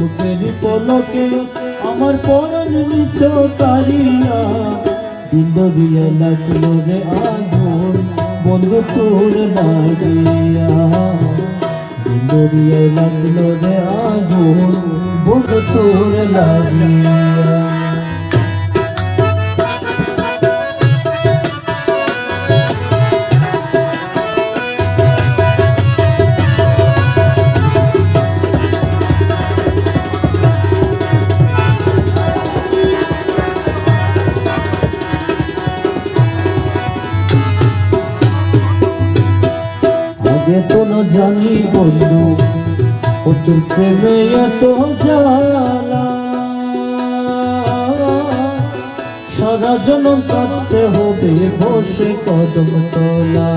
চোখের পলকে আমার পরন নিছ তারিয়া দিল দিয়ে লাগল রে আগুন, বন্ধু তোর মারিয়া দিল দিয়ে লাগল রে আগুন, বন্ধু তোর লাগিয়া আগে তো না জানি বন্ধু, ও তোর প্রেমে এত সারা জনম কাঁদতে হবে বসে কদম তলা।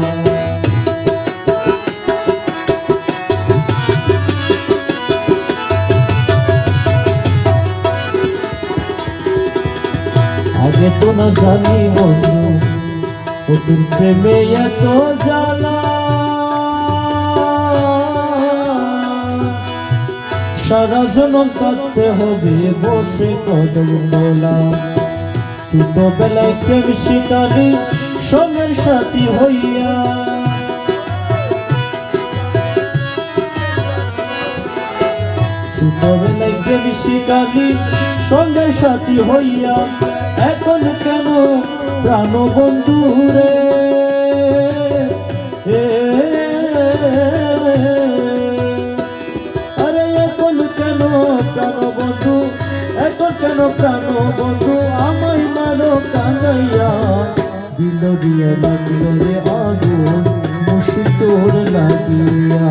আগে তো না জানি বন্ধু, ও তোর প্রেমে এত জ্বালা। সারা জনম কাঁদতে হবে, বসে কদম তোলা ছোটবেলায় প্রেম শিকারি সঙ্গের সাথী হইয়া। সঙ্গের সাথী হইয়া, এখন কেন প্রাণ বন্ধু রে কেন বন্ধু, আমায় মারো কানাইয়া। দিল দিয়ে লাগল রে আগুন মুশি তোর লাগিয়া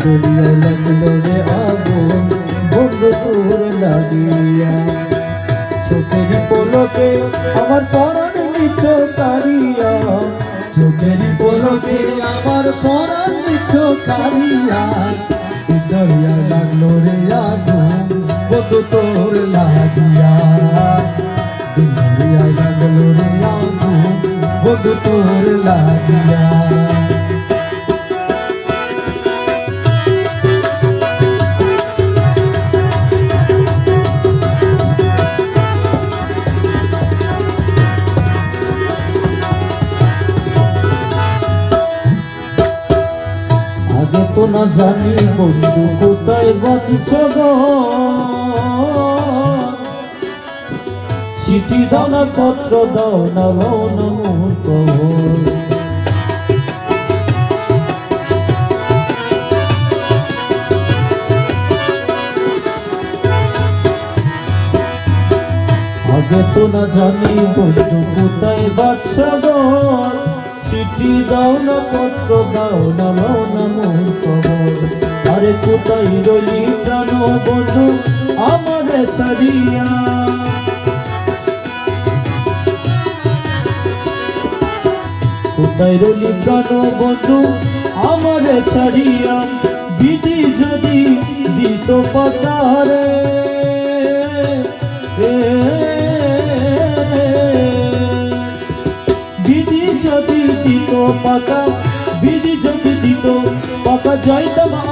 দরিয়া লাগল রে আগুন বন্ধু তোর লাগিয়া। চোখের পলকে আমার পরাণ নিচ কারিয়া চোখের পলকে আমার পরাণ নিচ কারিয়া দরিয়া লাগল রে আগুন বন্ধু তোর লাগিয়া। দরিয়া লাগল রে আগুন বন্ধু তোর লাগিয়া। তো জানি বন্ধু কোথায় বাঁচিছ গো। চিঠি দাও না পত্র দাও না রন মুহূর্ত আগে তো না জানি বন্ধু কোথায় বাচ্চা চিঠি দাও না পত্র দাও না মন খবর আরে কোথায় রইলি প্রাণ বন্ধু? আমার ছাড়িয়া কোথায় রলি প্রাণ বন্ধু? আমার ছাড়িয়া বিধি যদি দিত পাতারে বিধি যদি দিত পাতা, বিধি যদি দিত পাতা যাইতাম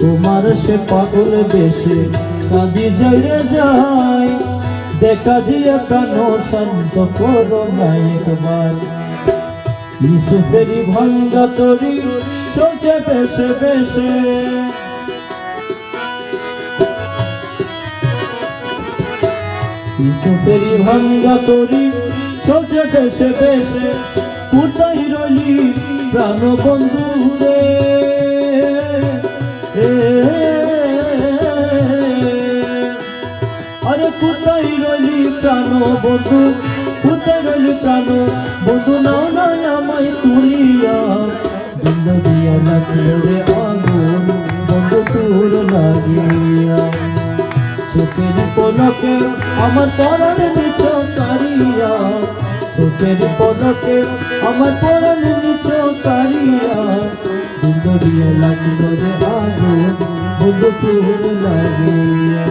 তোমার সে পাগল বেশি যাই রে যায়। দেখা দিয়ে কেন শান্ত করো নাই তোমার। ইসুফেরি ভাঙ্গা তরি চলছে বেশে বেশে। ইসুফেরি ভাঙ্গা তরি চলছে বেশে বেশে। কোথায় রলি প্রাণ বন্ধু রে কোথায় রইলি প্রাণ বন্ধু কোথায় রইলি প্রাণ বন্ধু। নাও নাই আমায় তুলিয়া দিন দিয়া লাগল রে আগুন, বন্ধু তোর লাগিয়া। চোখের পলকে আমার পরাণ নিচ কারিয়া, চোখের পলকে আমার পরাণ নিচ কারিয়া। দিন দিয়া লাগল রে আগুন, বন্ধু তোর লাগিয়া।